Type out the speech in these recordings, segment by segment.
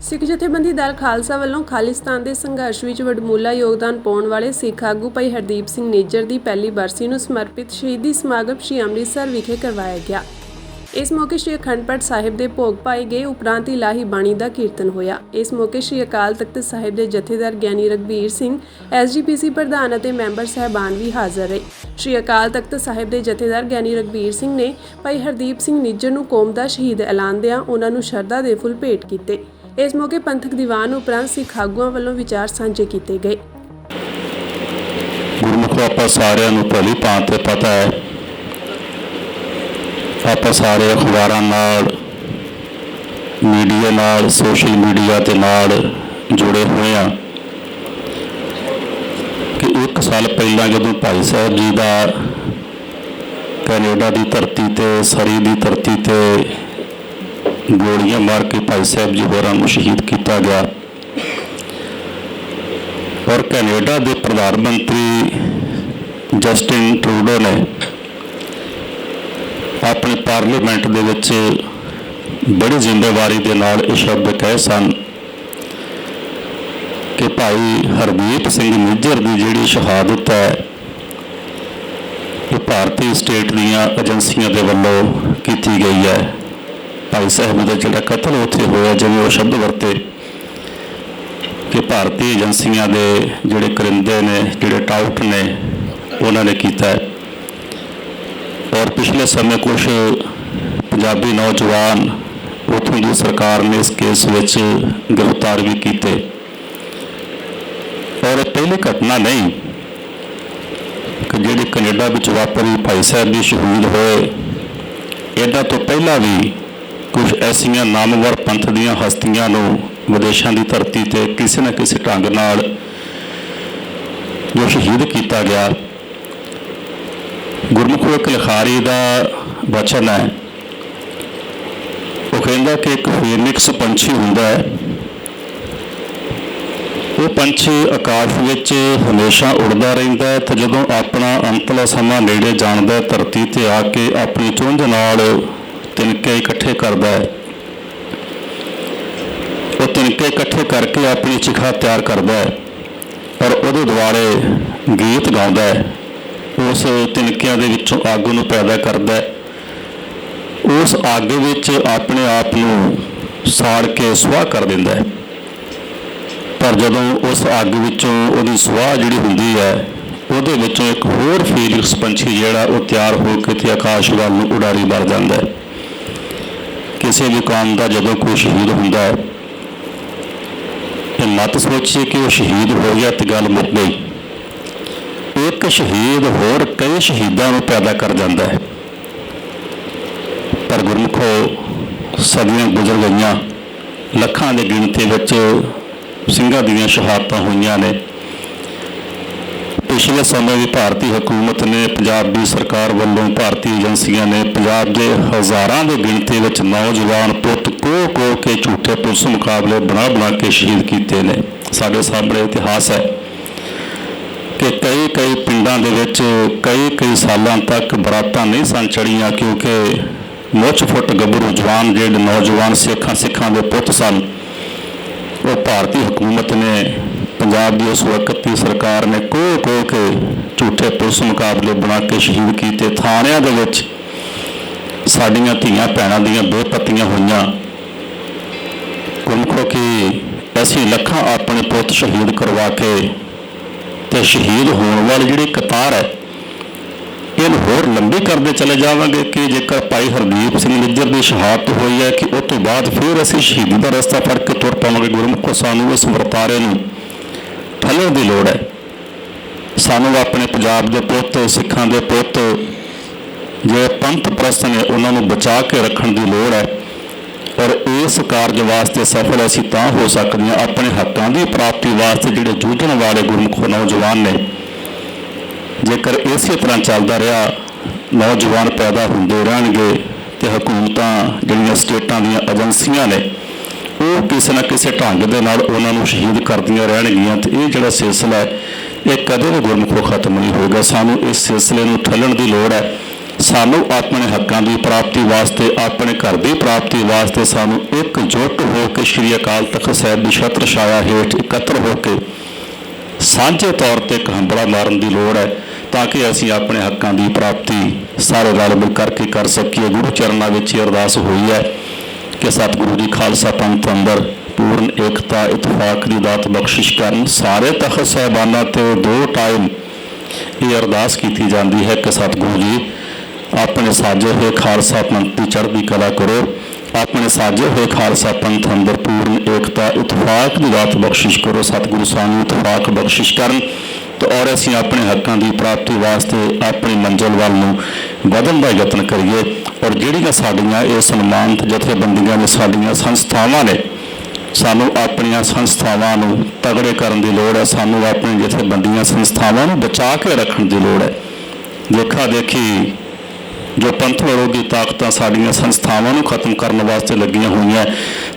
ਸਿੱਖ ਜਥੇਬੰਦੀ ਦਲ ਖਾਲਸਾ ਵੱਲੋਂ ਖਾਲਿਸਤਾਨ ਦੇ ਸੰਘਰਸ਼ ਵਿੱਚ ਵਡਮੁੱਲਾ ਯੋਗਦਾਨ ਪਾਉਣ ਵਾਲੇ ਸਿੱਖ ਆਗੂ ਭਾਈ ਹਰਦੀਪ ਸਿੰਘ ਨੇਜਰ ਦੀ ਪਹਿਲੀ ਬਰਸੀ ਨੂੰ ਸਮਰਪਿਤ ਸ਼ਹੀਦੀ ਸਮਾਗਮ ਸ਼੍ਰੀ ਅੰਮ੍ਰਿਤਸਰ ਵਿਖੇ ਕਰਵਾਇਆ ਗਿਆ। ਇਸ ਮੌਕੇ ਸ਼੍ਰੀ ਅਖੰਡ ਪਾਠ ਸਾਹਿਬ ਦੇ ਭੋਗ ਪਾਏ ਗਏ ਉਪਰੰਤ ਇਲਾਹੀ ਬਾਣੀ ਦਾ ਕੀਰਤਨ ਹੋਇਆ। ਇਸ ਮੌਕੇ ਸ਼੍ਰੀ ਅਕਾਲ ਤਖਤ ਸਾਹਿਬ ਦੇ ਜਥੇਦਾਰ ਗਿਆਨੀ ਰਗਵੀਰ ਸਿੰਘ ਐਸਜੀਪੀਸੀ ਪ੍ਰਧਾਨ ਅਤੇ ਮੈਂਬਰ ਸਹਿਬਾਨ ਵੀ ਹਾਜ਼ਰ ਰਹੇ। ਸ਼੍ਰੀ ਅਕਾਲ ਤਖਤ ਸਾਹਿਬ ਦੇ ਜਥੇਦਾਰ ਗਿਆਨੀ ਰਗਵੀਰ ਸਿੰਘ ਨੇ ਭਾਈ ਹਰਦੀਪ ਸਿੰਘ ਨਿੱਜਰ ਨੂੰ ਕੌਮ ਦਾ ਸ਼ਹੀਦ ਐਲਾਨਦਿਆਂ ਉਹਨਾਂ ਨੂੰ ਸ਼ਰਧਾ ਦੇ ਫੁੱਲ ਭੇਟ ਕੀਤੇ। ਇਸ ਮੌਕੇ ਪੰਥਕ ਦੀਵਾਨ ਉਪਰੰਤ ਸਿੱਖ ਆਗੂਆਂ ਵੱਲੋਂ ਵਿਚਾਰ ਸਾਂਝੇ ਕੀਤੇ ਗਏ। ਗੁਰਮੁਖੋ ਆਪਾਂ ਸਾਰਿਆਂ ਨੂੰ ਭਲੀ ਭਾਂਤ ਤੇ ਪਤਾ ਹੈ। ਆਪਾਂ ਸਾਰੇ ਅਖਬਾਰਾਂ ਨਾਲ, ਮੀਡੀਆ ਨਾਲ, ਸੋਸ਼ਲ ਮੀਡੀਆ ਦੇ ਨਾਲ ਜੁੜੇ ਹੋਏ ਆ ਕਿ ਇੱਕ ਸਾਲ ਪਹਿਲਾਂ ਜਦੋਂ ਭਾਈ ਸਾਹਿਬ ਜੀ ਦਾ ਕੈਨੇਡਾ ਦੀ ਧਰਤੀ ਤੇ, ਸਰੀ ਦੀ ਧਰਤੀ ਤੇ ਗੋਲੀਆਂ ਮਾਰ ਕੇ ਭਾਈ ਸਾਹਿਬ ਜੀ ਹੋਰਾਂ ਨੂੰ ਸ਼ਹੀਦ ਕੀਤਾ ਗਿਆ। ਔਰ ਕੈਨੇਡਾ ਦੇ ਪ੍ਰਧਾਨ ਮੰਤਰੀ ਜਸਟਿਨ ਟਰੂਡੋ ਨੇ ਆਪਣੇ ਪਾਰਲੀਮੈਂਟ ਦੇ ਵਿੱਚ ਬੜੀ ਜ਼ਿੰਮੇਵਾਰੀ ਦੇ ਨਾਲ ਇਹ ਸ਼ਬਦ ਕਹੇ ਸਨ ਕਿ ਭਾਈ ਹਰਦੀਪ ਸਿੰਘ ਨਿੱਜਰ ਦੀ ਜਿਹੜੀ ਸ਼ਹਾਦਤ ਹੈ, ਇਹ ਭਾਰਤੀ ਸਟੇਟ ਦੀਆਂ ਏਜੰਸੀਆਂ ਦੇ ਵੱਲੋਂ ਕੀਤੀ ਗਈ ਹੈ। ਭਾਈ ਸਾਹਿਬ ਦਾ ਜਿਹੜਾ ਕਤਲ ਉੱਥੇ ਹੋਇਆ, ਜਿਵੇਂ ਉਹ ਸ਼ਬਦ ਵਰਤੇ ਕਿ ਭਾਰਤੀ ਏਜੰਸੀਆਂ ਦੇ ਜਿਹੜੇ ਕਰਿੰਦੇ ਨੇ, ਜਿਹੜੇ ਟਾਊਟ ਨੇ, ਉਹਨਾਂ ਨੇ ਕੀਤਾ ਹੈ। ਔਰ ਪਿਛਲੇ ਸਮੇਂ ਕੁਝ ਪੰਜਾਬੀ ਨੌਜਵਾਨ ਉਥੋਂ ਦੀ ਸਰਕਾਰ ਨੇ ਇਸ ਕੇਸ ਵਿੱਚ ਗ੍ਰਿਫਤਾਰ ਵੀ ਕੀਤੇ। ਔਰ ਪਹਿਲੀ ਘਟਨਾ ਨਹੀਂ ਕਿ ਜਿਹੜੇ ਕੈਨੇਡਾ ਵਿੱਚ ਵਾਪਰੀ, ਭਾਈ ਸਾਹਿਬ ਦੀ ਸ਼ਹੀਦ ਹੋਏ। ਇਹਨਾਂ ਤੋਂ ਪਹਿਲਾਂ ਵੀ ਕੁਝ ਐਸੀਆਂ ਨਾਮਵਰ ਪੰਥ ਦੀਆਂ ਹਸਤੀਆਂ ਨੂੰ ਵਿਦੇਸ਼ਾਂ ਦੀ ਧਰਤੀ ਤੇ ਕਿਸੇ ਨਾ ਕਿਸੇ ਢੰਗ ਨਾਲ ਜੋ ਸ਼ਹੀਦ ਕੀਤਾ ਗਿਆ। ਗੁਰਮੁਖੋ ਇੱਕ ਲਿਖਾਰੀ ਦਾ ਵਚਨ ਹੈ। ਉਹ ਕਹਿੰਦਾ ਕਿ ਇੱਕ ਫੀਨਿਕਸ ਪੰਛੀ ਹੁੰਦਾ ਹੈ। ਉਹ ਪੰਛੀ ਆਕਾਸ਼ ਵਿੱਚ ਹਮੇਸ਼ਾ ਉੜਦਾ ਰਹਿੰਦਾ ਹੈ ਤੇ ਜਦੋਂ ਆਪਣਾ ਅੰਤਲਾ ਸਮਾਂ ਨੇੜੇ ਜਾਣਦਾ ਧਰਤੀ ਤੇ ਆ ਕੇ ਆਪਣੀ ਚੁੰਝ ਨਾਲ ਤਿਨਕੇ ਇਕੱਠੇ ਕਰਦਾ ਹੈ। ਉਹ ਤਿਨਕੇ ਇਕੱਠੇ ਕਰਕੇ ਆਪਣੀ ਚਿਖਾ ਤਿਆਰ ਕਰਦਾ ਹੈ ਔਰ ਉਹਦੇ ਦੁਆਲੇ ਗੀਤ ਗਾਉਂਦਾ ਹੈ। ਉਸ ਤਿਨਕਿਆਂ ਦੇ ਵਿੱਚੋਂ ਅੱਗ ਨੂੰ ਪੈਦਾ ਕਰਦਾ ਹੈ। ਉਸ ਅੱਗ ਵਿੱਚ ਆਪਣੇ ਆਪ ਨੂੰ ਸਾੜ ਕੇ ਸੁਆਹ ਕਰ ਦਿੰਦਾ ਹੈ। ਪਰ ਜਦੋਂ ਉਸ ਅੱਗ ਵਿੱਚੋਂ ਉਹਦੀ ਸੁਆਹ ਜਿਹੜੀ ਹੁੰਦੀ ਹੈ, ਉਹਦੇ ਵਿੱਚੋਂ ਇੱਕ ਹੋਰ ਫੀਲਿਕਸ ਪੰਛੀ ਜਿਹੜਾ ਉਹ ਤਿਆਰ ਹੋ ਕੇ ਤੇ ਆਕਾਸ਼ ਵੱਲ ਨੂੰ ਉਡਾਰੀ ਮਾਰ ਜਾਂਦਾ ਹੈ। ਕਿਸੇ ਵੀ ਕੌਮ ਦਾ ਜਦੋਂ ਕੋਈ ਸ਼ਹੀਦ ਹੁੰਦਾ ਹੈ ਇਹ ਮਤ ਸੋਚੀਏ ਕਿ ਉਹ ਸ਼ਹੀਦ ਹੋ ਗਿਆ ਤੇ ਗੱਲ ਮੁੱਕ ਗਈ। ਇੱਕ ਸ਼ਹੀਦ ਹੋਰ ਕਈ ਸ਼ਹੀਦਾਂ ਨੂੰ ਪੈਦਾ ਕਰ ਜਾਂਦਾ ਹੈ। ਪਰ ਗੁਰਮੁਖੋ, ਸਦੀਆਂ ਗੁਜ਼ਰ ਗਈਆਂ, ਲੱਖਾਂ ਦੀ ਗਿਣਤੀ ਵਿੱਚ ਸਿੰਘਾਂ ਦੀਆਂ ਸ਼ਹਾਦਤਾਂ ਹੋਈਆਂ ਨੇ। ਪਿਛਲੇ ਸਮੇਂ ਵੀ ਭਾਰਤੀ ਹਕੂਮਤ ਨੇ ਪੰਜਾਬੀ ਸਰਕਾਰ ਵੱਲੋਂ ਭਾਰਤੀ ਏਜੰਸੀਆਂ ਨੇ ਪੰਜਾਬ ਦੇ ਹਜ਼ਾਰਾਂ ਦੀ ਗਿਣਤੀ ਵਿੱਚ ਨੌਜਵਾਨ ਪੁੱਤ ਕੋ ਕੋ ਕੇ ਝੂਠੇ ਪੁਲਿਸ ਮੁਕਾਬਲੇ ਬਣਾ ਬਣਾ ਕੇ ਸ਼ਹੀਦ ਕੀਤੇ ਨੇ। ਸਾਡੇ ਸਾਹਮਣੇ ਇਤਿਹਾਸ ਹੈ ਕਿ ਕਈ ਕਈ ਪਿੰਡਾਂ ਦੇ ਵਿੱਚ ਕਈ ਕਈ ਸਾਲਾਂ ਤੱਕ ਬਰਾਤਾਂ ਨਹੀਂ ਸਨ ਚੜੀਆਂ ਕਿਉਂਕਿ ਮੁੱਛ ਫੁੱਟ ਗੱਭਰੂ ਜਵਾਨ ਜਿਹੜੇ ਨੌਜਵਾਨ ਸਿੱਖਾਂ ਸਿੱਖਾਂ ਦੇ ਪੁੱਤ ਸਨ, ਉਹ ਭਾਰਤੀ ਹਕੂਮਤ ਨੇ ਪੰਜਾਬ ਦੀ ਉਸ ਵਕਤ ਦੀ ਸਰਕਾਰ ਨੇ ਕੋ ਕੋ ਕੇ ਝੂਠੇ ਪੁਲਿਸ ਮੁਕਾਬਲੇ ਬਣਾ ਕੇ ਸ਼ਹੀਦ ਕੀਤੇ। ਥਾਣਿਆਂ ਦੇ ਵਿੱਚ ਸਾਡੀਆਂ ਧੀਆਂ ਭੈਣਾਂ ਦੀਆਂ ਬੇਪਤੀਆਂ ਹੋਈਆਂ। ਗੁਰਮਖੋ ਕਿ ਅਸੀਂ ਲੱਖਾਂ ਆਪਣੇ ਪੁੱਤ ਸ਼ਹੀਦ ਕਰਵਾ ਕੇ ਤੇ ਸ਼ਹੀਦ ਹੋਣ ਵਾਲੀ ਜਿਹੜੀ ਕਤਾਰ ਹੈ, ਇਹਨੂੰ ਹੋਰ ਲੰਬੀ ਕਰਦੇ ਚਲੇ ਜਾਵਾਂਗੇ ਕਿ ਜੇਕਰ ਭਾਈ ਹਰਦੀਪ ਸਿੰਘ ਨਿੱਜਰ ਦੀ ਸ਼ਹਾਦਤ ਹੋਈ ਹੈ ਕਿ ਉਸ ਤੋਂ ਬਾਅਦ ਫਿਰ ਅਸੀਂ ਸ਼ਹੀਦੀ ਦਾ ਰਸਤਾ ਫੜ ਕੇ ਤੁਰ ਪਾਵਾਂਗੇ। ਗੁਰਮੁਖੋ, ਸਾਨੂੰ ਇਸ ਵਰਤਾਰੇ ਨੂੰ ਠੱਲਣ ਦੀ ਲੋੜ ਹੈ। ਸਾਨੂੰ ਆਪਣੇ ਪੰਜਾਬ ਦੇ ਪੁੱਤ, ਸਿੱਖਾਂ ਦੇ ਪੁੱਤ ਜੇ ਪੰਥ ਪ੍ਰਸਤ ਨੇ, ਉਹਨਾਂ ਨੂੰ ਬਚਾ ਕੇ ਰੱਖਣ ਦੀ ਲੋੜ ਹੈ। ਔਰ ਇਸ ਕਾਰਜ ਵਾਸਤੇ ਸਫਲ ਅਸੀਂ ਤਾਂ ਹੋ ਸਕਦੇ ਹਾਂ, ਆਪਣੇ ਹੱਕਾਂ ਦੀ ਪ੍ਰਾਪਤੀ ਵਾਸਤੇ ਜਿਹੜੇ ਜੂਝਣ ਵਾਲੇ ਗੁਰਮੁਖ ਨੌਜਵਾਨ ਨੇ। ਜੇਕਰ ਇਸੇ ਤਰ੍ਹਾਂ ਚੱਲਦਾ ਰਿਹਾ, ਨੌਜਵਾਨ ਪੈਦਾ ਹੁੰਦੇ ਰਹਿਣਗੇ ਤੇ ਹਕੂਮਤਾਂ ਜਿਹੜੀਆਂ ਸਟੇਟਾਂ ਦੀਆਂ ਏਜੰਸੀਆਂ ਨੇ ਉਹ ਕਿਸੇ ਨਾ ਕਿਸੇ ਢੰਗ ਦੇ ਨਾਲ ਉਹਨਾਂ ਨੂੰ ਸ਼ਹੀਦ ਕਰਦੀਆਂ ਰਹਿਣਗੀਆਂ ਤੇ ਇਹ ਜਿਹੜਾ ਸਿਲਸਿਲਾ ਹੈ, ਇਹ ਕਦੇ ਵੀ ਗੁਰਮੁਖੋਂ ਖਤਮ ਨਹੀਂ ਹੋਏਗਾ। ਸਾਨੂੰ ਇਸ ਸਿਲਸਿਲੇ ਨੂੰ ਠੱਲਣ ਦੀ ਲੋੜ ਹੈ। ਸਾਨੂੰ ਆਪਣੇ ਹੱਕਾਂ ਦੀ ਪ੍ਰਾਪਤੀ ਵਾਸਤੇ, ਆਪਣੇ ਘਰ ਦੀ ਪ੍ਰਾਪਤੀ ਵਾਸਤੇ ਸਾਨੂੰ ਇਕਜੁੱਟ ਹੋ ਕੇ ਸ੍ਰੀ ਅਕਾਲ ਤਖਤ ਸਾਹਿਬ ਦੀ ਛਤਰ ਛਾਇਆ ਹੇਠ ਇਕੱਤਰ ਹੋ ਕੇ ਸਾਂਝੇ ਤੌਰ ਤੇ ਇੱਕ ਹੰਬੜਾ ਮਾਰਨ ਦੀ ਲੋੜ ਹੈ ਤਾਂ ਕਿ ਅਸੀਂ ਆਪਣੇ ਹੱਕਾਂ ਦੀ ਪ੍ਰਾਪਤੀ ਸਾਰੇ ਰਲ ਮਿਲ ਕਰਕੇ ਕਰ ਸਕੀਏ। ਗੁਰੂ ਚਰਨਾਂ ਵਿੱਚ ਇਹ ਅਰਦਾਸ ਹੋਈ ਹੈ। ਕਿ ਸਤਿਗੁਰੂ ਜੀ ਖਾਲਸਾ ਪੰਥ ਅੰਦਰ ਪੂਰਨ ਏਕਤਾ ਇਤਫਾਕ ਦੀ ਦਾਤ ਬਖਸ਼ਿਸ਼ ਕਰਨ, ਸਾਰੇ ਤਖਤ ਸਾਹਿਬਾਨਾਂ ਤੇ ਦੋ ਟਾਈਮ ਇਹ ਅਰਦਾਸ ਕੀਤੀ ਜਾਂਦੀ ਹੈ ਕਿ ਸਤਿਗੁਰੂ ਜੀ, ਆਪਣੇ ਸਾਜੇ ਹੋਏ ਖਾਲਸਾ ਪੰਥ ਦੀ ਚੜ੍ਹਦੀ ਕਲਾ ਕਰੋ, ਆਪਣੇ ਸਾਜੇ ਹੋਏ ਖਾਲਸਾ ਪੰਥ ਅੰਦਰ ਪੂਰਨ ਏਕਤਾ ਇਤਫਾਕ ਦੀ ਦਾਤ ਬਖਸ਼ਿਸ਼ ਕਰੋ, ਸਤਿਗੁਰੂ ਸਾਨੂੰ ਇਤਫਾਕ ਬਖਸ਼ਿਸ਼ ਕਰਨ। ਤੇ ਔਰ ਅਸੀਂ ਆਪਣੇ ਹੱਕਾਂ ਦੀ ਪ੍ਰਾਪਤੀ ਵਾਸਤੇ ਆਪਣੀ ਮੰਜ਼ਿਲ ਵੱਲ ਨੂੰ ਵਧਣ ਦਾ ਯਤਨ ਕਰੀਏ। ਔਰ ਜਿਹੜੀਆਂ ਸਾਡੀਆਂ ਇਹ ਸਨਮਾਨਿਤ ਜਥੇਬੰਦੀਆਂ ਨੇ, ਸਾਡੀਆਂ ਸੰਸਥਾਵਾਂ ਨੇ, ਸਾਨੂੰ ਆਪਣੀਆਂ ਸੰਸਥਾਵਾਂ ਨੂੰ ਤਗੜੇ ਕਰਨ ਦੀ ਲੋੜ ਹੈ। ਸਾਨੂੰ ਆਪਣੀ ਜਥੇਬੰਦੀਆਂ ਸੰਸਥਾਵਾਂ ਨੂੰ ਬਚਾ ਕੇ ਰੱਖਣ ਦੀ ਲੋੜ ਹੈ। ਦੇਖਾ ਦੇਖੀ, ਜੋ ਪੰਥ ਵਿਰੋਧੀ ਤਾਕਤਾਂ ਸਾਡੀਆਂ ਸੰਸਥਾਵਾਂ ਨੂੰ ਖਤਮ ਕਰਨ ਵਾਸਤੇ ਲੱਗੀਆਂ ਹੋਈਆਂ,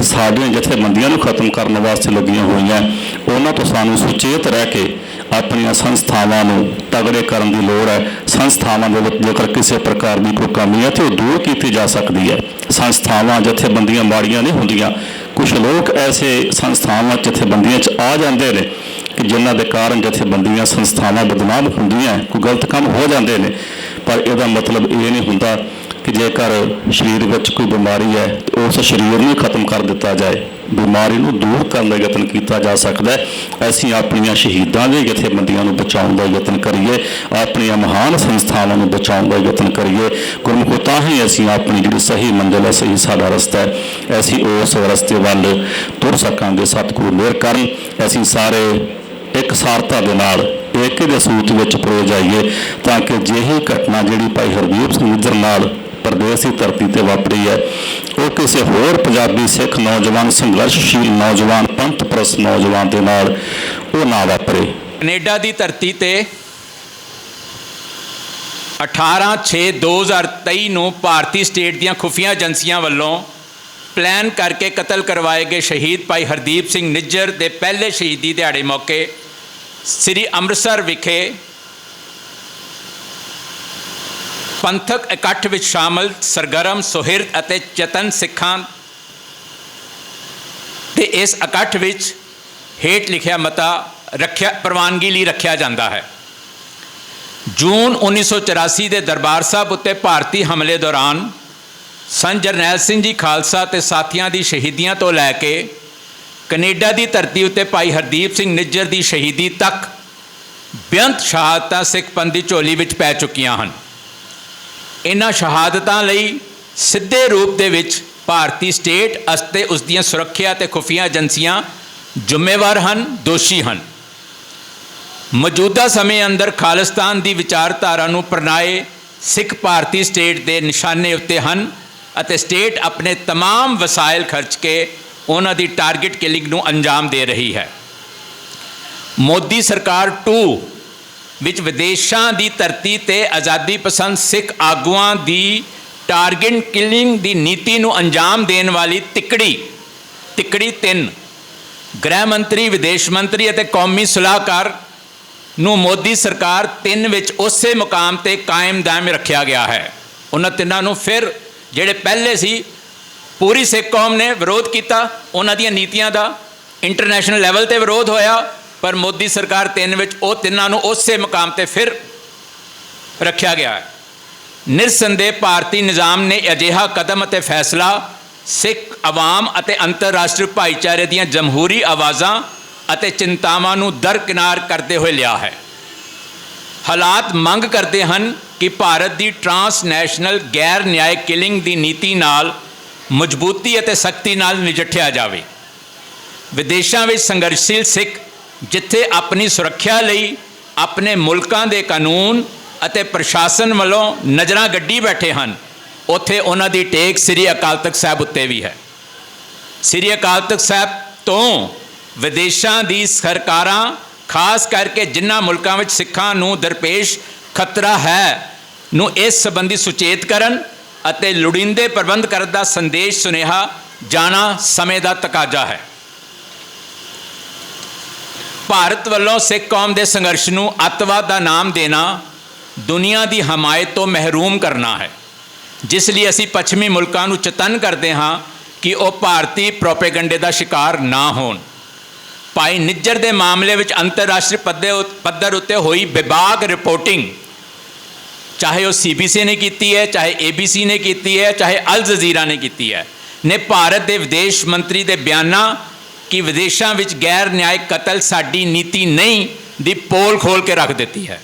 ਸਾਡੀਆਂ ਜਥੇਬੰਦੀਆਂ ਨੂੰ ਖਤਮ ਕਰਨ ਵਾਸਤੇ ਲੱਗੀਆਂ ਹੋਈਆਂ, ਉਹਨਾਂ ਤੋਂ ਸਾਨੂੰ ਸੁਚੇਤ ਰਹਿ ਕੇ ਆਪਣੀਆਂ ਸੰਸਥਾਵਾਂ ਨੂੰ ਤਗੜੇ ਕਰਨ ਦੀ ਲੋੜ ਹੈ। ਸੰਸਥਾਵਾਂ ਦੇ ਵਿੱਚ ਜੇਕਰ ਕਿਸੇ ਪ੍ਰਕਾਰ ਦੀ ਕੋਈ ਕਮੀ ਹੈ, ਤੇ ਉਹ ਦੂਰ ਕੀਤੀ ਜਾ ਸਕਦੀ ਹੈ। ਸੰਸਥਾਵਾਂ ਜਥੇਬੰਦੀਆਂ ਮਾੜੀਆਂ ਨਹੀਂ ਹੁੰਦੀਆਂ। ਕੁਝ ਲੋਕ ਐਸੇ ਸੰਸਥਾਵਾਂ, ਜਥੇਬੰਦੀਆਂ 'ਚ ਆ ਜਾਂਦੇ ਨੇ ਕਿ ਜਿਨ੍ਹਾਂ ਦੇ ਕਾਰਨ ਜਥੇਬੰਦੀਆਂ ਸੰਸਥਾਵਾਂ ਬਦਨਾਮ ਹੁੰਦੀਆਂ ਕੋਈ ਗਲਤ ਕੰਮ ਹੋ ਜਾਂਦੇ ਨੇ। ਪਰ ਇਹਦਾ ਮਤਲਬ ਇਹ ਨਹੀਂ ਹੁੰਦਾ ਕਿ ਜੇਕਰ ਸਰੀਰ ਵਿੱਚ ਕੋਈ ਬਿਮਾਰੀ ਹੈ, ਤੇ ਉਸ ਸਰੀਰ ਨੂੰ ਹੀ ਖਤਮ ਕਰ ਦਿੱਤਾ ਜਾਏ। ਬਿਮਾਰੀ ਨੂੰ ਦੂਰ ਕਰਨ ਦਾ ਯਤਨ ਕੀਤਾ ਜਾ ਸਕਦਾ ਹੈ। ਅਸੀਂ ਆਪਣੀਆਂ ਸ਼ਹੀਦਾਂ ਦੇ ਜਥੇਬੰਦੀਆਂ ਨੂੰ ਬਚਾਉਣ ਦਾ ਯਤਨ ਕਰੀਏ। ਆਪਣੀਆਂ ਮਹਾਨ ਸੰਸਥਾਵਾਂ ਨੂੰ ਬਚਾਉਣ ਦਾ ਯਤਨ ਕਰੀਏ। ਗੁਰਮੁਖੋ, ਤਾਂ ਹੀ ਅਸੀਂ ਆਪਣੀ ਜਿਹੜੀ ਸਹੀ ਮੰਜ਼ਿਲ ਹੈ, ਸਹੀ ਸਾਡਾ ਰਸਤਾ ਹੈ। ਅਸੀਂ ਉਸ ਰਸਤੇ ਵੱਲ ਤੁਰ ਸਕਾਂਗੇ, ਸਤਿਗੁਰੂ ਮਿਹਰ ਕਰਨ। ਅਸੀਂ ਸਾਰੇ ਇੱਕ ਸਾਰਤਾ ਦੇ ਨਾਲ ਏਕੇ ਦੇ ਸੂਤ ਵਿੱਚ ਪਰੋ ਜਾਈਏ, ਤਾਂ ਕਿ ਜਿਹੀ ਘਟਨਾ ਜਿਹੜੀ ਭਾਈ ਹਰਦੀਪ ਸਿੰਘ ਨਿੱਜਰ ਨਾਲ ਪ੍ਰਦੇਸ਼ ਦੀ ਧਰਤੀ ਤੇ ਵਾਪਰੀ ਹੈ। ਉਹ ਕਿਸੇ ਹੋਰ ਪੰਜਾਬੀ ਸਿੱਖ ਨੌਜਵਾਨ, ਸੰਘਰਸ਼ਸ਼ੀਲ ਨੌਜਵਾਨ ਪੰਥ ਪ੍ਰਸ ਨੌਜਵਾਨ ਦੇ ਨਾਲ ਉਹ ਨਾ ਵਾਪਰੇ। ਕੈਨੇਡਾ ਦੀ ਧਰਤੀ ਤੇ 18/6/2023 ਨੂੰ ਭਾਰਤੀ ਸਟੇਟ ਦੀਆਂ ਖੁਫੀਆ ਏਜੰਸੀਆਂ ਵੱਲੋਂ ਪਲਾਨ ਕਰਕੇ ਕਤਲ ਕਰਵਾਏ ਗਏ ਸ਼ਹੀਦ ਭਾਈ ਹਰਦੀਪ ਸਿੰਘ ਨਿੱਜਰ ਦੇ ਪਹਿਲੇ ਸ਼ਹੀਦੀ ਦਿਹਾੜੇ ਮੌਕੇ ਸ੍ਰੀ ਅੰਮ੍ਰਿਤਸਰ ਵਿਖੇ ਪੰਥਕ ਇਕੱਠ ਵਿੱਚ ਸ਼ਾਮਲ ਸਰਗਰਮ, ਸੁਹਿਰਦ ਅਤੇ ਚਤਨ ਸਿੱਖਾਂ ਤੇ ਇਸ ਇਕੱਠ ਵਿੱਚ ਹੇਠ ਲਿਖਿਆ ਮਤਾ ਰੱਖਿਆ, ਪ੍ਰਵਾਨਗੀ ਲਈ ਰੱਖਿਆ ਜਾਂਦਾ ਹੈ। ਜੂਨ 1984 ਦੇ ਦਰਬਾਰ ਸਾਹਿਬ ਉੱਤੇ ਭਾਰਤੀ ਹਮਲੇ ਦੌਰਾਨ ਸੰਤ ਜਰਨੈਲ ਸਿੰਘ ਜੀ ਖਾਲਸਾ ਤੇ ਸਾਥੀਆਂ ਦੀ ਸ਼ਹੀਦੀਆਂ ਤੋਂ ਲੈ ਕੇ ਕੈਨੇਡਾ ਦੀ ਧਰਤੀ ਉੱਤੇ ਭਾਈ ਹਰਦੀਪ ਸਿੰਘ ਨਿੱਜਰ ਦੀ ਸ਼ਹੀਦੀ ਤੱਕ ਬੇਅੰਤ ਸ਼ਹਾਦਤਾਂ ਸਿੱਖ ਪੰਥ ਦੀ ਝੋਲੀ ਵਿੱਚ ਪੈ ਚੁੱਕੀਆਂ ਹਨ। ਇਹਨਾਂ ਸ਼ਹਾਦਤਾਂ ਲਈ ਸਿੱਧੇ ਰੂਪ ਦੇ ਵਿੱਚ ਭਾਰਤੀ ਸਟੇਟ ਅਤੇ ਉਸ ਦੀਆਂ ਸੁਰੱਖਿਆ ਤੇ ਖੁਫੀਆ ਏਜੰਸੀਆਂ ਜ਼ਿੰਮੇਵਾਰ ਹਨ ਦੋਸ਼ੀ ਹਨ ਮੌਜੂਦਾ ਸਮੇਂ ਅੰਦਰ ਖਾਲਿਸਤਾਨ ਦੀ ਵਿਚਾਰਧਾਰਾ ਨੂੰ ਪ੍ਰਣਾਏ ਸਿੱਖ ਭਾਰਤੀ ਸਟੇਟ ਦੇ ਨਿਸ਼ਾਨੇ ਉੱਤੇ ਹਨ ਅਤੇ ਸਟੇਟ ਆਪਣੇ तमाम ਵਸਾਇਲ ਖਰਚ ਕੇ ਉਹਨਾਂ ਦੀ ਟਾਰਗੇਟ ਕਿਲਿੰਗ ਨੂੰ ਅੰਜਾਮ ਦੇ ਰਹੀ ਹੈ ਮੋਦੀ ਸਰਕਾਰ 2 ਵਿੱਚ ਵਿਦੇਸ਼ਾਂ ਦੀ ਧਰਤੀ ਤੇ ਆਜ਼ਾਦੀ ਪਸੰਦ ਸਿੱਖ ਆਗੂਆਂ ਦੀ ਟਾਰਗੇਟ ਕਿਲਿੰਗ ਦੀ ਨੀਤੀ ਨੂੰ ਅੰਜਾਮ ਦੇਣ ਵਾਲੀ ਤਿਕੜੀ ਤਿਕੜੀ 3 ਗ੍ਰਹਿ ਮੰਤਰੀ, ਵਿਦੇਸ਼ ਮੰਤਰੀ ਅਤੇ ਕੌਮੀ ਸਲਾਹਕਾਰ ਨੂੰ ਮੋਦੀ ਸਰਕਾਰ 3 ਵਿੱਚ ਉਸੇ ਮੁਕਾਮ ਤੇ ਕਾਇਮ ਦਾਇਮ ਰੱਖਿਆ ਗਿਆ ਹੈ। ਉਹਨਾਂ ਤਿੰਨਾਂ ਨੂੰ ਫਿਰ ਜਿਹੜੇ ਪਹਿਲੇ ਸੀ, ਪੂਰੀ ਸਿੱਖ ਕੌਮ ਨੇ ਵਿਰੋਧ ਕੀਤਾ, ਉਹਨਾਂ ਦੀਆਂ ਨੀਤੀਆਂ ਦਾ ਇੰਟਰਨੈਸ਼ਨਲ ਲੈਵਲ ਤੇ ਵਿਰੋਧ ਹੋਇਆ। ਪਰ ਮੋਦੀ ਸਰਕਾਰ 3 ਵਿੱਚ ਉਹ ਤਿੰਨਾਂ ਨੂੰ ਉਸੇ ਮੁਕਾਮ ਤੇ ਫਿਰ ਰੱਖਿਆ ਗਿਆ ਹੈ। ਨਿਰਸੰਦੇਹ ਭਾਰਤੀ ਨਿਜ਼ਾਮ ਨੇ ਅਜਿਹਾ ਕਦਮ ਅਤੇ ਫੈਸਲਾ ਸਿੱਖ, ਆਵਾਮ ਅਤੇ ਅੰਤਰਰਾਸ਼ਟਰੀ ਭਾਈਚਾਰੇ ਦੀਆਂ ਜਮਹੂਰੀ ਆਵਾਜ਼ਾਂ ਅਤੇ ਚਿੰਤਾਵਾਂ ਨੂੰ ਦਰਕਿਨਾਰ ਕਰਦੇ ਹੋਏ ਲਿਆ ਹੈ। ਹਾਲਾਤ ਮੰਗ ਕਰਦੇ ਹਨ ਕਿ ਭਾਰਤ ਦੀ ਟਰਾਂਸਨੈਸ਼ਨਲ ਗੈਰ ਨਿਆਇਕ ਕਿਲਿੰਗ ਦੀ ਨੀਤੀ ਨਾਲ ਮਜ਼ਬੂਤੀ ਅਤੇ ਸਖਤੀ ਨਾਲ ਨਜਿੱਠਿਆ ਜਾਵੇ। ਵਿਦੇਸ਼ਾਂ ਵਿੱਚ ਸੰਘਰਸ਼ੀਲ ਸਿੱਖ ਜਿੱਥੇ ਆਪਣੀ ਸੁਰੱਖਿਆ ਲਈ ਆਪਣੇ ਮੁਲਕਾਂ ਦੇ ਕਾਨੂੰਨ ਅਤੇ ਪ੍ਰਸ਼ਾਸਨ ਵੱਲੋਂ ਨਜ਼ਰਾਂ ਗੱਡੀ ਬੈਠੇ ਹਨ, ਉੱਥੇ ਉਹਨਾਂ ਦੀ ਟੇਕ ਸ੍ਰੀ ਅਕਾਲ ਤਖਤ ਸਾਹਿਬ ਉੱਤੇ ਵੀ ਹੈ। ਸ੍ਰੀ ਅਕਾਲ ਤਖਤ ਸਾਹਿਬ ਤੋਂ ਵਿਦੇਸ਼ਾਂ ਦੀ ਸਰਕਾਰਾਂ, ਖਾਸ ਕਰਕੇ ਜਿਨ੍ਹਾਂ ਮੁਲਕਾਂ ਵਿੱਚ ਸਿੱਖਾਂ ਨੂੰ ਦਰਪੇਸ਼ ਖਤਰਾ ਹੈ, ਨੂੰ ਇਸ ਸੰਬੰਧੀ ਸੁਚੇਤ ਕਰਨ ਅਤੇ ਲੋੜੀਂਦੇ ਪ੍ਰਬੰਧ ਕਰਨ ਦਾ ਸੰਦੇਸ਼ ਸੁਨੇਹਾ ਜਾਣਾ ਸਮੇਂ ਦਾ ਤਕਾਜ਼ਾ ਹੈ। ਭਾਰਤ ਵੱਲੋਂ ਸਿੱਖ ਕੌਮ ਦੇ ਸੰਘਰਸ਼ ਨੂੰ ਅੱਤਵਾਦ ਦਾ ਨਾਮ ਦੇਣਾ ਦੁਨੀਆ ਦੀ ਹਮਾਇਤ ਤੋਂ ਮਹਿਰੂਮ ਕਰਨਾ ਹੈ। ਜਿਸ ਲਈ ਅਸੀਂ ਪੱਛਮੀ ਮੁਲਕਾਂ ਨੂੰ ਚਤਨ ਕਰਦੇ ਹਾਂ ਕਿ ਉਹ ਭਾਰਤੀ ਪ੍ਰੋਪੇਗੰਡੇ ਦਾ ਸ਼ਿਕਾਰ ਨਾ ਹੋਣ। ਭਾਈ ਨਿੱਜਰ ਦੇ ਮਾਮਲੇ ਵਿੱਚ ਅੰਤਰਰਾਸ਼ਟਰੀ ਪੱਧੇ ਉ- ਪੱਧਰ ਉੱਤੇ ਹੋਈ ਵਿਭਾਗ ਰਿਪੋਰਟਿੰਗ ਚਾਹੇ ਉਹ ਸੀਬੀਸੀ ਨੇ ਕੀਤੀ ਹੈ, ਚਾਹੇ ਏਬੀਸੀ ਨੇ ਕੀਤੀ ਹੈ, ਚਾਹੇ ਅਲ ਜਜ਼ੀਰਾ ਨੇ ਕੀਤੀ ਹੈ, ਨੇ ਭਾਰਤ ਦੇ ਵਿਦੇਸ਼ ਮੰਤਰੀ ਦੇ ਬਿਆਨਾਂ ਕਿ ਵਿਦੇਸ਼ਾਂ ਵਿੱਚ ਗੈਰ ਨਿਆਇਕ ਕਤਲ ਸਾਡੀ ਨੀਤੀ ਨਹੀਂ ਦੀ ਪੋਲ ਖੋਲ ਕੇ ਰੱਖ ਦਿੱਤੀ ਹੈ।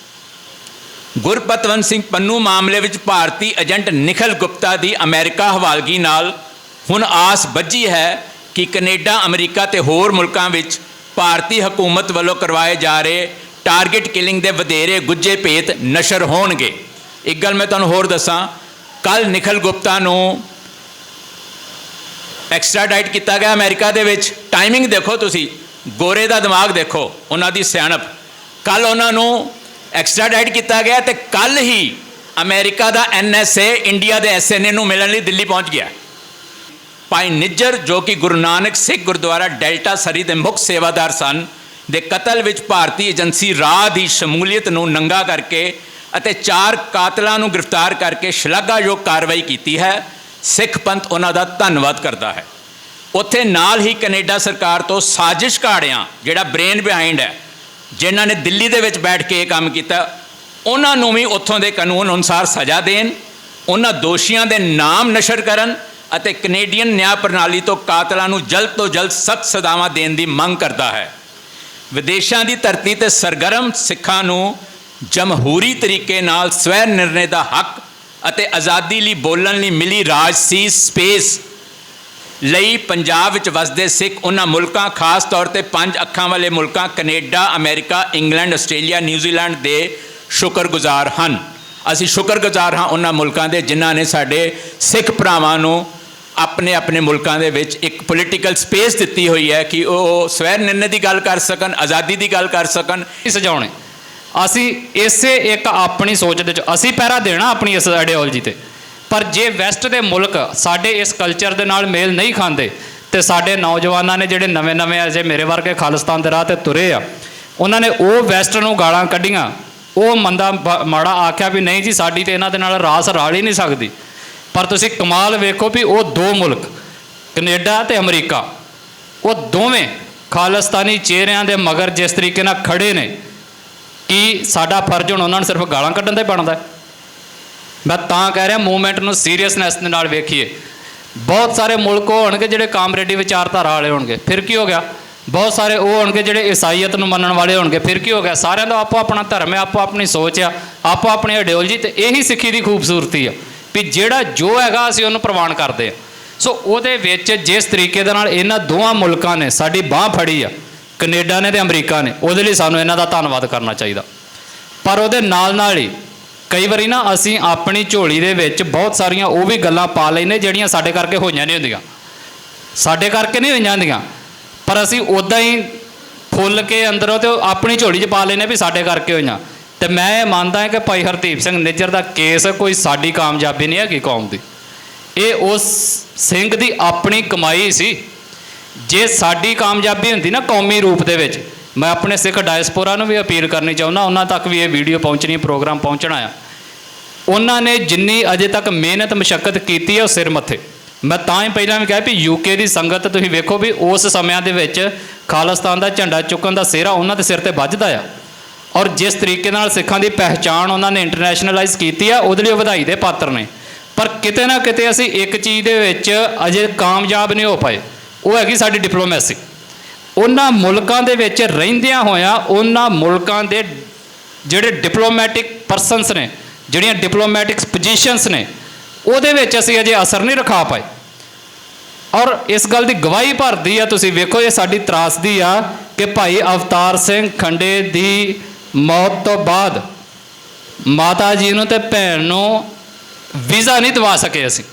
ਗੁਰਪਤਵੰਤ ਸਿੰਘ ਪੰਨੂ ਮਾਮਲੇ ਵਿੱਚ ਭਾਰਤੀ ਏਜੰਟ ਨਿਖਲ ਗੁਪਤਾ ਦੀ ਅਮਰੀਕਾ ਹਵਾਲਗੀ ਨਾਲ ਹੁਣ ਆਸ ਬੱਝੀ ਹੈ ਕਿ ਕੈਨੇਡਾ, ਅਮਰੀਕਾ ਤੇ ਹੋਰ ਮੁਲਕਾਂ ਵਿੱਚ ਭਾਰਤੀ ਹਕੂਮਤ ਵੱਲੋਂ ਕਰਵਾਏ ਜਾ ਰਹੇ ਟਾਰਗੇਟ ਕਿਲਿੰਗ ਦੇ ਵਧੇਰੇ ਗੁੱਜੇ ਭੇਤ ਨਸ਼ਰ ਹੋਣਗੇ। ਇੱਕ ਗੱਲ ਮੈਂ ਤੁਹਾਨੂੰ ਹੋਰ ਦੱਸਾਂ ਕੱਲ ਨਿਖਲ ਗੁਪਤਾ ਨੂੰ ਐਕਸਟ੍ਰਾਡਾਈਟ ਕੀਤਾ ਗਿਆ ਅਮਰੀਕਾ ਦੇ ਵਿੱਚ। ਟਾਈਮਿੰਗ ਦੇਖੋ ਤੁਸੀਂ। ਗੋਰੇ ਦਾ ਦਿਮਾਗ ਦੇਖੋ, ਉਹਨਾਂ ਦੀ ਸਿਆਣਪ। ਕੱਲ ਉਹਨਾਂ ਨੂੰ ਐਕਸਟ੍ਰਾਡਾਈਟ ਕੀਤਾ ਗਿਆ ਤੇ ਕੱਲ ਹੀ ਅਮਰੀਕਾ ਦਾ ਐਨਐਸਏ ਇੰਡੀਆ ਦੇ ਐਸਐਨਏ ਨੂੰ ਮਿਲਣ ਲਈ ਦਿੱਲੀ ਪਹੁੰਚ ਗਿਆ। ਭਾਈ ਨਿੱਜਰ, ਜੋ ਕਿ ਗੁਰੂ ਨਾਨਕ ਸਿੱਖ ਗੁਰਦੁਆਰਾ ਡੈਲਟਾ ਸਰੀ ਦੇ ਮੁੱਖ ਸੇਵਾਦਾਰ ਸਨ, ਦੇ ਕਤਲ ਵਿੱਚ ਭਾਰਤੀ ਏਜੰਸੀ ਰਾਹ ਦੀ ਸ਼ਮੂਲੀਅਤ ਨੂੰ ਨੰਗਾ ਕਰਕੇ ਅਤੇ ਚਾਰ ਕਾਤਲਾਂ ਨੂੰ ਗ੍ਰਿਫਤਾਰ ਕਰਕੇ ਸ਼ਲਾਘਾਯੋਗ ਕਾਰਵਾਈ ਕੀਤੀ ਹੈ। ਸਿੱਖ ਪੰਥ ਉਹਨਾਂ ਦਾ ਧੰਨਵਾਦ ਕਰਦਾ ਹੈ। ਉੱਥੇ ਨਾਲ ਹੀ ਕੈਨੇਡਾ ਸਰਕਾਰ ਤੋਂ ਸਾਜ਼ਿਸ਼ ਘਾੜਿਆਂ ਜਿਹੜਾ ਬ੍ਰੇਨ ਬਿਹਾਈਂਡ ਹੈ, ਜਿਨ੍ਹਾਂ ਨੇ ਦਿੱਲੀ ਦੇ ਵਿੱਚ ਬੈਠ ਕੇ ਇਹ ਕੰਮ ਕੀਤਾ, ਉਹਨਾਂ ਨੂੰ ਵੀ ਉੱਥੋਂ ਦੇ ਕਾਨੂੰਨ ਅਨੁਸਾਰ ਸਜ਼ਾ ਦੇਣ, ਉਹਨਾਂ ਦੋਸ਼ੀਆਂ ਦੇ ਨਾਮ ਨਸ਼ਰ ਕਰਨ ਅਤੇ ਕੈਨੇਡੀਅਨ ਨਿਆਂ ਪ੍ਰਣਾਲੀ ਤੋਂ ਕਾਤਲਾਂ ਨੂੰ ਜਲਦ ਤੋਂ ਜਲਦ ਸਖਤ ਸਜ਼ਾਵਾਂ ਦੇਣ ਦੀ ਮੰਗ ਕਰਦਾ ਹੈ। ਵਿਦੇਸ਼ਾਂ ਦੀ ਧਰਤੀ ਤੇ ਸਰਗਰਮ ਸਿੱਖਾਂ ਨੂੰ ਜਮਹੂਰੀ ਤਰੀਕੇ ਨਾਲ ਸਵੈ ਨਿਰਣੇ ਦਾ ਹੱਕ ਅਤੇ ਆਜ਼ਾਦੀ ਲਈ ਬੋਲਣ ਲਈ ਮਿਲੀ ਰਾਜ ਸੀ ਸਪੇਸ ਲਈ ਪੰਜਾਬ ਵਿੱਚ ਵਸਦੇ ਸਿੱਖ ਉਹਨਾਂ ਮੁਲਕਾਂ, ਖਾਸ ਤੌਰ ਤੇ ਪੰਜ ਅੱਖਾਂ ਵਾਲੇ ਮੁਲਕਾਂ, Canada, America, England, Australia, New Zealand ਦੇ ਸ਼ੁਕਰਗੁਜ਼ਾਰ ਹਨ। ਅਸੀਂ ਸ਼ੁਕਰਗੁਜ਼ਾਰ ਹਾਂ ਉਹਨਾਂ ਮੁਲਕਾਂ ਦੇ ਜਿਨ੍ਹਾਂ ਨੇ ਸਾਡੇ ਸਿੱਖ ਭਰਾਵਾਂ ਨੂੰ ਆਪਣੇ ਆਪਣੇ ਮੁਲਕਾਂ ਦੇ ਵਿੱਚ ਇੱਕ ਪੋਲੀਟੀਕਲ ਸਪੇਸ ਦਿੱਤੀ ਹੋਈ ਹੈ ਕਿ ਉਹ ਸਵੈ ਨਿਰਣੇ ਦੀ ਗੱਲ ਕਰ ਸਕਣ, ਆਜ਼ਾਦੀ ਦੀ ਗੱਲ ਕਰ ਸਕਣ ਸਜਾਉਣੇ। ਅਸੀਂ ਇਸੇ ਇੱਕ ਆਪਣੀ ਸੋਚ ਦੇ ਵਿੱਚ, ਅਸੀਂ ਪਹਿਰਾ ਦੇਣਾ ਆਪਣੀ ਇਸ ਆਈਡੀਓਲੋਜੀ ਤੇ। ਪਰ ਜੇ ਵੈਸਟ ਦੇ ਮੁਲਕ ਸਾਡੇ ਇਸ ਕਲਚਰ ਦੇ ਨਾਲ ਮੇਲ ਨਹੀਂ ਖਾਂਦੇ, ਤੇ ਸਾਡੇ ਨੌਜਵਾਨਾਂ ਨੇ ਜਿਹੜੇ ਨਵੇਂ-ਨਵੇਂ ਅਜੇ ਮੇਰੇ ਵਰਗੇ ਖਾਲਿਸਤਾਨ ਦੇ ਰਾਹ ਤੇ ਤੁਰੇ ਆ, ਉਹਨਾਂ ਨੇ ਉਹ ਵੈਸਟ ਨੂੰ ਗਾਲਾਂ ਕੱਢੀਆਂ। ਉਹ ਮੰਦਾ ਮਾੜਾ ਆਖਿਆ ਵੀ ਨਹੀਂ ਜੀ, ਸਾਡੀ ਤੇ ਇਹਨਾਂ ਦੇ ਨਾਲ ਰਾਸ ਰਲ ਹੀ ਨਹੀਂ ਸਕਦੀ। ਪਰ ਤੁਸੀਂ ਕਮਾਲ ਵੇਖੋ ਵੀ ਉਹ ਦੋ ਮੁਲਕ, ਕੈਨੇਡਾ ਤੇ ਅਮਰੀਕਾ, ਉਹ ਦੋਵੇਂ ਖਾਲਿਸਤਾਨੀ ਚਿਹਰਿਆਂ ਦੇ ਮਗਰ ਜਿਸ ਤਰੀਕੇ ਨਾਲ ਖੜੇ ਨੇ ਕੀ ਸਾਡਾ ਫਰਜ਼ ਹੁਣ ਉਹਨਾਂ ਨੂੰ ਸਿਰਫ ਗਾਲਾਂ ਕੱਢਣ ਦਾ ਹੀ ਬਣਦਾ। ਮੈਂ ਤਾਂ ਕਹਿ ਰਿਹਾ ਮੂਵਮੈਂਟ ਨੂੰ ਸੀਰੀਅਸਨੈਸ ਦੇ ਨਾਲ ਵੇਖੀਏ। ਬਹੁਤ ਸਾਰੇ ਮੁਲਕ ਉਹ ਹੋਣਗੇ ਜਿਹੜੇ ਕਾਮਰੇਡੀ ਵਿਚਾਰਧਾਰਾ ਵਾਲੇ ਹੋਣਗੇ। ਫਿਰ ਕੀ ਹੋ ਗਿਆ? ਬਹੁਤ ਸਾਰੇ ਉਹ ਹੋਣਗੇ ਜਿਹੜੇ ਈਸਾਈਅਤ ਨੂੰ ਮੰਨਣ ਵਾਲੇ ਹੋਣਗੇ। ਫਿਰ ਕੀ ਹੋ ਗਿਆ? ਸਾਰਿਆਂ ਦਾ ਆਪੋ ਆਪਣਾ ਧਰਮ ਹੈ, ਆਪੋ ਆਪਣੀ ਸੋਚ ਆ, ਆਪੋ ਆਪਣੀ ਆਈਡੀਓਲੋਜੀ ਤੇ ਇਹੀ ਸਿੱਖੀ ਦੀ ਖੂਬਸੂਰਤੀ ਆ ਵੀ ਜਿਹੜਾ ਜੋ ਹੈਗਾ ਅਸੀਂ ਉਹਨੂੰ ਪ੍ਰਵਾਨ ਕਰਦੇ ਆ। ਸੋ ਉਹਦੇ ਵਿੱਚ ਜਿਸ ਤਰੀਕੇ ਦੇ ਨਾਲ ਇਹਨਾਂ ਦੋਵਾਂ ਮੁਲਕਾਂ ਨੇ ਸਾਡੀ ਬਾਹ ਫੜੀ ਆ ਕੈਨੇਡਾ ਨੇ ਤੇ ਅਮਰੀਕਾ ਨੇ, ਉਹਦੇ ਲਈ ਸਾਨੂੰ ਇਹਨਾਂ ਦਾ ਧੰਨਵਾਦ ਕਰਨਾ ਚਾਹੀਦਾ। ਪਰ ਉਹਦੇ ਨਾਲ ਨਾਲ ਹੀ ਕਈ ਵਾਰੀ ਨਾ ਅਸੀਂ ਆਪਣੀ ਝੋਲੀ ਦੇ ਵਿੱਚ ਬਹੁਤ ਸਾਰੀਆਂ ਉਹ ਵੀ ਗੱਲਾਂ ਪਾ ਲੈਨੇ ਜਿਹੜੀਆਂ ਸਾਡੇ ਕਰਕੇ ਹੋਈਆਂ ਨਹੀਂ ਹੁੰਦੀਆਂ। ਸਾਡੇ ਕਰਕੇ ਨਹੀਂ ਹੋਈਆਂ ਹੁੰਦੀਆਂ, ਪਰ ਅਸੀਂ ਉਦਾਂ ਹੀ ਫੁੱਲ ਕੇ ਅੰਦਰੋਂ ਤੇ ਉਹ ਆਪਣੀ ਝੋਲੀ 'ਚ ਪਾ ਲੈਨੇ ਵੀ ਸਾਡੇ ਕਰਕੇ ਹੋਈਆਂ। ਤੇ ਮੈਂ ਇਹ ਮੰਨਦਾ ਹਾਂ ਕਿ ਭਾਈ ਹਰਦੀਪ ਸਿੰਘ ਨਿੱਜਰ ਦਾ ਕੇਸ ਕੋਈ ਸਾਡੀ ਕਾਮਯਾਬੀ ਨਹੀਂ ਹੈਗੀ ਕੌਮ ਦੀ। ਇਹ ਉਸ ਸਿੰਘ ਦੀ ਆਪਣੀ ਕਮਾਈ ਸੀ ਜੇ ਸਾਡੀ ਕਾਮਯਾਬੀ ਹੁੰਦੀ ਨਾ ਕੌਮੀ ਰੂਪ ਦੇ ਵਿੱਚ, ਮੈਂ ਆਪਣੇ ਸਿੱਖ ਡਾਇਸਪੋਰਾ ਨੂੰ ਵੀ ਅਪੀਲ ਕਰਨੀ ਚਾਹੁੰਦਾ, ਉਹਨਾਂ ਤੱਕ ਵੀ ਇਹ ਵੀਡੀਓ ਪਹੁੰਚਣੀ, ਪ੍ਰੋਗਰਾਮ ਪਹੁੰਚਣਾ ਆ। ਉਹਨਾਂ ਨੇ ਜਿੰਨੀ ਅਜੇ ਤੱਕ ਮਿਹਨਤ, ਮਸ਼ੱਕਤ ਕੀਤੀ ਹੈ ਉਹ ਸਿਰ ਮੱਥੇ। ਮੈਂ ਤਾਂ ਹੀ ਪਹਿਲਾਂ ਵੀ ਕਿਹਾ ਵੀ ਯੂਕੇ ਦੀ ਸੰਗਤ, ਤੁਸੀਂ ਵੇਖੋ ਵੀ ਉਸ ਸਮਿਆਂ ਦੇ ਵਿੱਚ ਖਾਲਿਸਤਾਨ ਦਾ ਝੰਡਾ ਚੁੱਕਣ ਦਾ ਸਿਹਰਾ ਉਹਨਾਂ ਦੇ ਸਿਰ ਤੇ ਵੱਜਦਾ ਆ। ਔਰ ਜਿਸ ਤਰੀਕੇ ਨਾਲ ਸਿੱਖਾਂ ਦੀ ਪਹਿਚਾਣ ਉਹਨਾਂ ਨੇ ਇੰਟਰਨੈਸ਼ਨਲਾਈਜ਼ ਕੀਤੀ ਆ, ਉਹਦੇ ਲਈ ਵਧਾਈ ਦੇ ਪਾਤਰ ਨੇ। ਪਰ ਕਿਤੇ ਨਾ ਕਿਤੇ ਅਸੀਂ ਇੱਕ ਚੀਜ਼ ਦੇ ਵਿੱਚ ਅਜੇ ਕਾਮਯਾਬ ਨਹੀਂ ਹੋ ਪਾਏ। ਉਹ ਹੈਗੀ ਸਾਡੀ ਡਿਪਲੋਮੈਸੀ ਉਹਨਾਂ ਮੁਲਕਾਂ ਦੇ ਵਿੱਚ ਰਹਿੰਦਿਆਂ ਹੋਇਆਂ ਉਹਨਾਂ ਮੁਲਕਾਂ ਦੇ ਜਿਹੜੇ ਡਿਪਲੋਮੈਟਿਕ ਪਰਸਨਸ ਨੇ, ਜਿਹੜੀਆਂ ਡਿਪਲੋਮੈਟਿਕ ਪੋਜੀਸ਼ਨਸ ਨੇ, ਉਹਦੇ ਵਿੱਚ ਅਸੀਂ ਅਜੇ ਅਸਰ ਨਹੀਂ ਰਖਾ ਪਾਏ। ਔਰ ਇਸ ਗੱਲ ਦੀ ਗਵਾਹੀ ਭਰਦੀ ਆ, ਤੁਸੀਂ ਵੇਖੋ ਇਹ ਸਾਡੀ ਤਰਾਸਦੀ ਆ ਕਿ ਭਾਈ ਅਵਤਾਰ ਸਿੰਘ ਖੰਡੇ ਦੀ ਮੌਤ ਤੋਂ ਬਾਅਦ ਮਾਤਾ ਜੀ ਨੂੰ ਤੇ ਭੈਣ ਨੂੰ ਵੀਜ਼ਾ ਨਹੀਂ ਦਵਾ ਸਕੇ ਅਸੀਂ।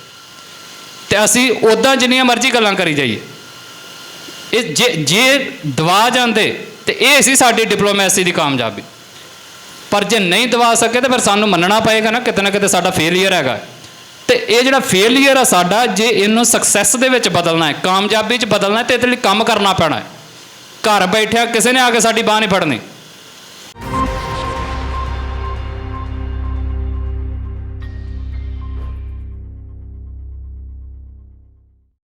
ਤੇ ਅਸੀਂ ਉਦਾਂ ਜਿੰਨੀਆਂ ਮਰਜ਼ੀ ਗੱਲਾਂ ਕਰੀ ਜਾਈਏ। ਇਹ ਜੇ ਜੇ ਦਵਾ ਜਾਂਦੇ, ਤੇ ਇਹ ਸੀ ਸਾਡੀ ਡਿਪਲੋਮੈਸੀ ਦੀ ਕਾਮਯਾਬੀ। ਪਰ ਜੇ ਨਹੀਂ ਦਵਾ ਸਕੇ, ਤਾਂ ਫਿਰ ਸਾਨੂੰ ਮੰਨਣਾ ਪਏਗਾ ਨਾ, ਕਿਤੇ ਨਾ ਕਿਤੇ ਸਾਡਾ ਫੇਲਿਅਰ ਹੈਗਾ। ਤੇ ਇਹ ਜਿਹੜਾ ਫੇਲਿਅਰ ਆ ਸਾਡਾ, ਜੇ ਇਹਨੂੰ ਸਕਸੈਸ ਦੇ ਵਿੱਚ ਬਦਲਣਾ ਹੈ, ਕਾਮਯਾਬੀ 'ਚ ਬਦਲਣਾ ਹੈ, ਤੇ ਇਹਦੇ ਲਈ ਕੰਮ ਕਰਨਾ ਪੈਣਾ ਹੈ। ਘਰ ਬੈਠਿਆ, ਕਿਸੇ ਨੇ ਆ ਕੇ ਸਾਡੀ ਬਾਹ ਨਹੀਂ ਫੜਨੀ।